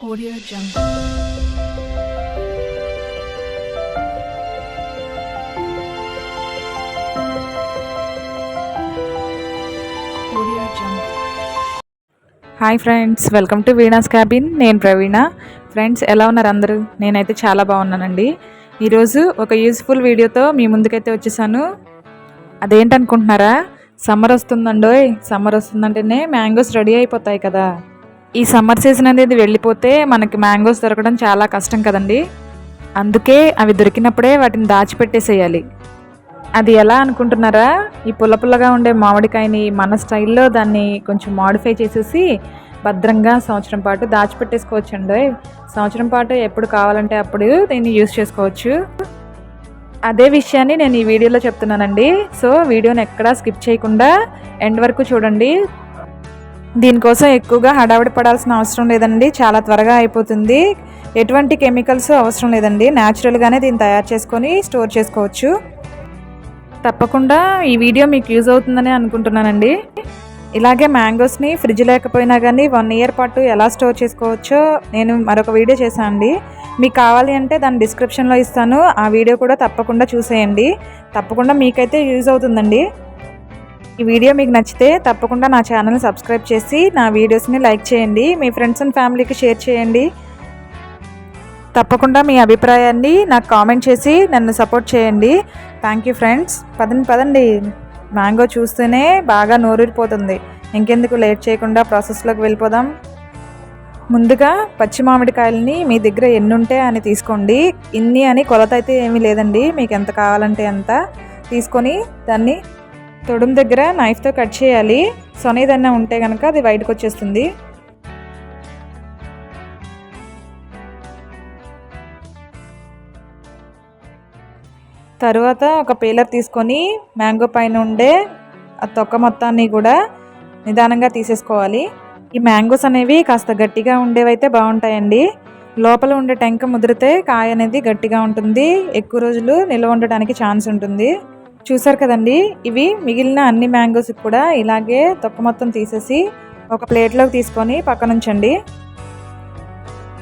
Audio Jungle. Audio Jungle. Hi friends welcome to Veena's cabin నేను Praveena. Friends ఎలా ఉన్నారు అందరూ? నేనైతే చాలా బాగున్నానండి. ఈరోజు ఒక యూస్ఫుల్ వీడియోతో మీ ముందుకైతే వచ్చేసాను. అదేంటనుకుంటున్నారా? సమ్మర్ వస్తుందండోయ్. సమ్మర్ వస్తుందంటేనే మ్యాంగోస్ రెడీ అయిపోతాయి కదా. ఈ సమ్మర్ సీజన్ అనేది వెళ్ళిపోతే మనకి మ్యాంగోస్ దొరకడం చాలా కష్టం కదండి. అందుకే అవి దొరికినప్పుడే వాటిని దాచిపెట్టేసేయాలి. అది ఎలా అనుకుంటున్నారా? ఈ పుల్ల పుల్లగా ఉండే మామిడికాయని మన స్టైల్లో దాన్ని కొంచెం మాడిఫై చేసేసి భద్రంగా సంవత్సరం పాటు దాచిపెట్టేసుకోవచ్చండి. సంవత్సరం పాటు ఎప్పుడు కావాలంటే అప్పుడు దీన్ని యూస్ చేసుకోవచ్చు. అదే విషయాన్ని నేను ఈ వీడియోలో చెప్తున్నానండి. సో వీడియోని ఎక్కడా స్కిప్ చేయకుండా ఎండ్ వరకు చూడండి. దీనికోసం ఎక్కువగా హడావిడి పడాల్సిన అవసరం లేదండి. చాలా త్వరగా అయిపోతుంది. ఎటువంటి కెమికల్స్ అవసరం లేదండి. న్యాచురల్గానే దీన్ని తయారు చేసుకొని స్టోర్ చేసుకోవచ్చు. తప్పకుండా ఈ వీడియో మీకు యూజ్ అవుతుందని అనుకుంటున్నానండి. ఇలాగే మ్యాంగోస్ని ఫ్రిడ్జ్ లేకపోయినా కానీ వన్ ఇయర్ పాటు ఎలా స్టోర్ చేసుకోవచ్చో నేను మరొక వీడియో చేశాను అండి మీకు కావాలి అంటే దాని డిస్క్రిప్షన్లో ఇస్తాను. ఆ వీడియో కూడా తప్పకుండా చూసేయండి. తప్పకుండా మీకైతే యూజ్ అవుతుందండి. ఈ వీడియో మీకు నచ్చితే తప్పకుండా నా ఛానల్ని సబ్స్క్రైబ్ చేసి నా వీడియోస్ని లైక్ చేయండి మీ ఫ్రెండ్స్ అండ్ ఫ్యామిలీకి షేర్ చేయండి. తప్పకుండా మీ అభిప్రాయాన్ని నాకు కామెంట్ చేసి నన్ను సపోర్ట్ చేయండి. థ్యాంక్ యూ ఫ్రెండ్స్ పదండి పదండి. మ్యాంగో చూస్తేనే బాగా నోరూరిపోతుంది. ఇంకెందుకు లేట్ చేయకుండా ప్రాసెస్లోకి వెళ్ళిపోదాం. ముందుగా పచ్చి మామిడికాయలని మీ దగ్గర ఎన్ని ఉంటే అని తీసుకోండి. ఇన్ని అని కొలత అయితే ఏమీ లేదండి. మీకు ఎంత కావాలంటే అంత తీసుకొని దాన్ని తొడుం దగ్గర నైఫ్తో కట్ చేయాలి. సొనేదన్నా ఉంటే కనుక అది బయటకు వచ్చేస్తుంది. తరువాత ఒక పీలర్ తీసుకొని మ్యాంగో పైన ఉండే ఆ తొక్క మొత్తాన్ని కూడా నిదానంగా తీసేసుకోవాలి. ఈ మ్యాంగోస్ అనేవి కాస్త గట్టిగా ఉండేవైతే బాగుంటాయండి. లోపల ఉండే టెంక ముదిరితే కాయ అనేది గట్టిగా ఉంటుంది. ఎక్కువ రోజులు నిల్వ ఉండడానికి ఛాన్స్ ఉంటుంది. చూసారు కదండి? ఇవి మిగిలిన అన్ని మ్యాంగోస్ కూడా ఇలాగే తొక్క మొత్తం తీసేసి ఒక ప్లేట్లోకి తీసుకొని పక్కనుంచండి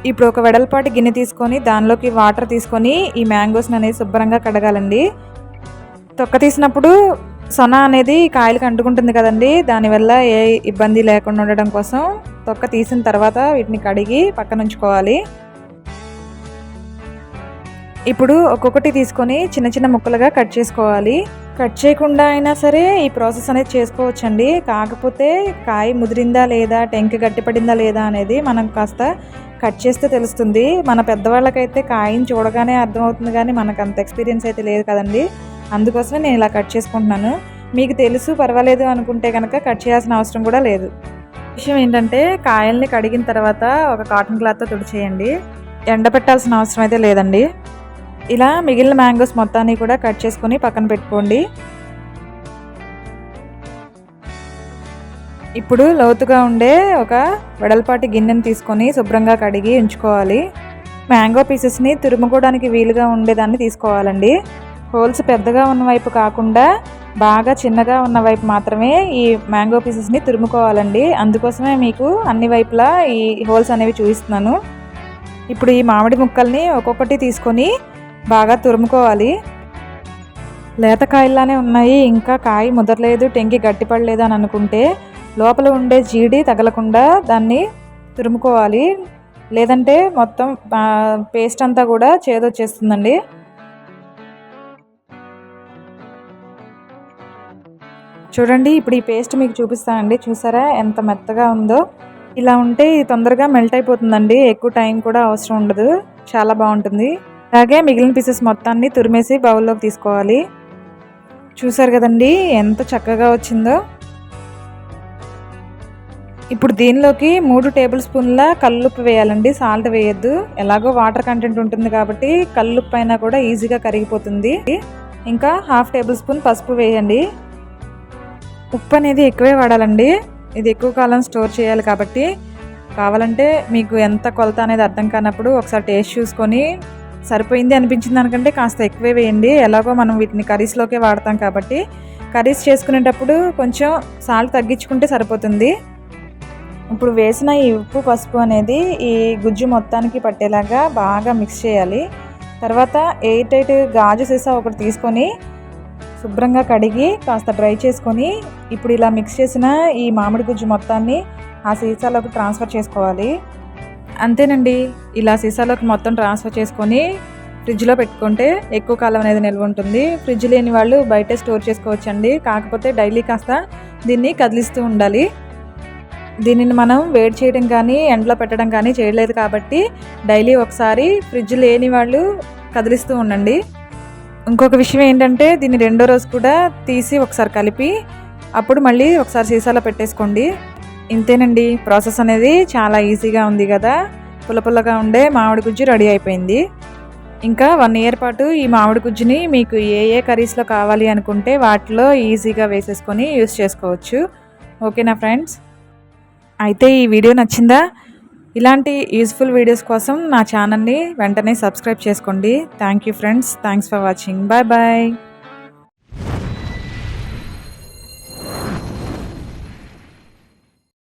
ఇప్పుడు ఒక వెడల్పాటి గిన్నె తీసుకొని దానిలోకి వాటర్ తీసుకొని ఈ మ్యాంగోస్ని అనేది శుభ్రంగా కడగాలండి. తొక్క తీసినప్పుడు సొన అనేది కాయలకు అంటుకుంటుంది కదండి? దానివల్ల ఏ ఇబ్బంది లేకుండా ఉండడం కోసం తొక్క తీసిన తర్వాత వీటిని కడిగి పక్కన ఉంచుకోవాలి. ఇప్పుడు ఒక్కొక్కటి తీసుకొని చిన్న చిన్న ముక్కలుగా కట్ చేసుకోవాలి. కట్ చేయకుండా అయినా సరే ఈ ప్రాసెస్ అనేది చేసుకోవచ్చండి. కాకపోతే కాయ ముదిరిందా లేదా టెంక గట్టిపడిందా లేదా అనేది మనం కాస్త కట్ చేస్తే తెలుస్తుంది. మన పెద్దవాళ్ళకైతే కాయని చూడగానే అర్థమవుతుంది కానీ మనకు అంత ఎక్స్పీరియన్స్ అయితే లేదు కదండి. అందుకోసమే నేను ఇలా కట్ చేసుకుంటున్నాను. మీకు తెలుసు పర్వాలేదు అనుకుంటే కనుక కట్ చేయాల్సిన అవసరం కూడా లేదు. విషయం ఏంటంటే కాయల్ని కడిగిన తర్వాత ఒక కాటన్ క్లాత్తో తుడిచేయండి. ఎండబెట్టాల్సిన అవసరం అయితే లేదండి. ఇలా మిగిలిన మ్యాంగోస్ మొత్తాన్ని కూడా కట్ చేసుకొని పక్కన పెట్టుకోండి. ఇప్పుడు లోతుగా ఉండే ఒక వెడల్పాటి గిన్నెని తీసుకొని శుభ్రంగా కడిగి ఉంచుకోవాలి. మ్యాంగో పీసెస్ని తురుముకోవడానికి వీలుగా ఉండేదాన్ని తీసుకోవాలండి. హోల్స్ పెద్దగా ఉన్న వైపు కాకుండా బాగా చిన్నగా ఉన్న వైపు మాత్రమే ఈ మ్యాంగో పీసెస్ని తురుముకోవాలండి. అందుకోసమే మీకు అన్ని వైపులా ఈ హోల్స్ అనేవి చూపిస్తున్నాను. ఇప్పుడు ఈ మామిడి ముక్కల్ని ఒక్కొక్కటి తీసుకొని బాగా తురుముకోవాలి. లేత కాయల్లానే ఉన్నాయి. ఇంకా కాయ ముదరలేదు టెంకి గట్టిపడలేదు అని అనుకుంటే లోపల ఉండే జీడి తగలకుండా దాన్ని తురుముకోవాలి. లేదంటే మొత్తం పేస్ట్ అంతా కూడా చేదొచ్చేస్తుందండి. చూడండి ఇప్పుడు ఈ పేస్ట్ మీకు చూపిస్తానండి. చూసారా? ఎంత మెత్తగా ఉందో. ఇలా ఉంటే ఇది తొందరగా మెల్ట్ అయిపోతుందండి. ఎక్కువ టైం కూడా అవసరం ఉండదు. చాలా బాగుంటుంది. అలాగే మిగిలిన పీసెస్ మొత్తాన్ని తురిమేసి బౌల్లోకి తీసుకోవాలి. చూసారు కదండి ఎంత చక్కగా వచ్చిందో. ఇప్పుడు దీనిలోకి మూడు టేబుల్ స్పూన్ల కల్లుప్పు వేయాలండి. సాల్ట్ వేయద్దు. ఎలాగో వాటర్ కంటెంట్ ఉంటుంది కాబట్టి కల్లుప్పు అయినా కూడా ఈజీగా కరిగిపోతుంది. ఇంకా హాఫ్ టేబుల్ స్పూన్ పసుపు వేయండి. ఉప్పు అనేది ఎక్కువే వాడాలండి. ఇది ఎక్కువ కాలం స్టోర్ చేయాలి కాబట్టి. కావాలంటే మీకు ఎంత కొలత అనేది అర్థం కానప్పుడు ఒకసారి టేస్ట్ చూసుకొని సరిపోయింది అనిపించింది అనుకంటే కాస్త ఎక్కువే వేయండి. ఎలాగో మనం వీటిని కర్రీస్లోకే వాడతాం కాబట్టి కర్రీస్ చేసుకునేటప్పుడు కొంచెం సాల్ట్ తగ్గించుకుంటే సరిపోతుంది. ఇప్పుడు వేసిన ఈ ఉప్పు పసుపు అనేది ఈ గుజ్జు మొత్తానికి పట్టేలాగా బాగా మిక్స్ చేయాలి. తర్వాత ఎయిట్ ఎయిట్ గాజు సీసా ఒకటి తీసుకొని శుభ్రంగా కడిగి కాస్త డ్రై చేసుకొని ఇప్పుడు ఇలా మిక్స్ చేసిన ఈ మామిడి గుజ్జు మొత్తాన్ని ఆ సీసాలోకి ట్రాన్స్ఫర్ చేసుకోవాలి. అంతేనండి. ఇలా సీసాలోకి మొత్తం ట్రాన్స్ఫర్ చేసుకొని ఫ్రిడ్జ్లో పెట్టుకుంటే ఎక్కువ కాలం అనేది నిల్వ ఉంటుంది. ఫ్రిడ్జ్ లేని వాళ్ళు బయటే స్టోర్ చేసుకోవచ్చండి. కాకపోతే డైలీ కాస్త దీన్ని కదిలిస్తూ ఉండాలి. దీనిని మనం వేడి చేయడం కానీ ఎండలో పెట్టడం కానీ చేయలేదు కాబట్టి డైలీ ఒకసారి ఫ్రిడ్జ్ లేని వాళ్ళు కదిలిస్తూ ఉండండి. ఇంకొక విషయం ఏంటంటే దీన్ని రెండో రోజు కూడా తీసి ఒకసారి కలిపి అప్పుడు మళ్ళీ ఒకసారి సీసాలో పెట్టేసుకోండి. ఇంతేనండి ప్రాసెస్ అనేది చాలా ఈజీగా ఉంది కదా. పుల్ల పుల్లగా ఉండే మామిడి గుజ్జు రెడీ అయిపోయింది. ఇంకా వన్ ఇయర్ పాటు ఈ మామిడి గుజ్జుని మీకు ఏ ఏ కర్రీస్లో కావాలి అనుకుంటే వాటిలో ఈజీగా వేసేసుకొని యూస్ చేసుకోవచ్చు. ఓకేనా ఫ్రెండ్స్? అయితే ఈ వీడియో నచ్చిందా? ఇలాంటి యూస్ఫుల్ వీడియోస్ కోసం నా ఛానల్ని వెంటనే సబ్స్క్రైబ్ చేసుకోండి. Thank you friends. Thanks for watching. Bye bye.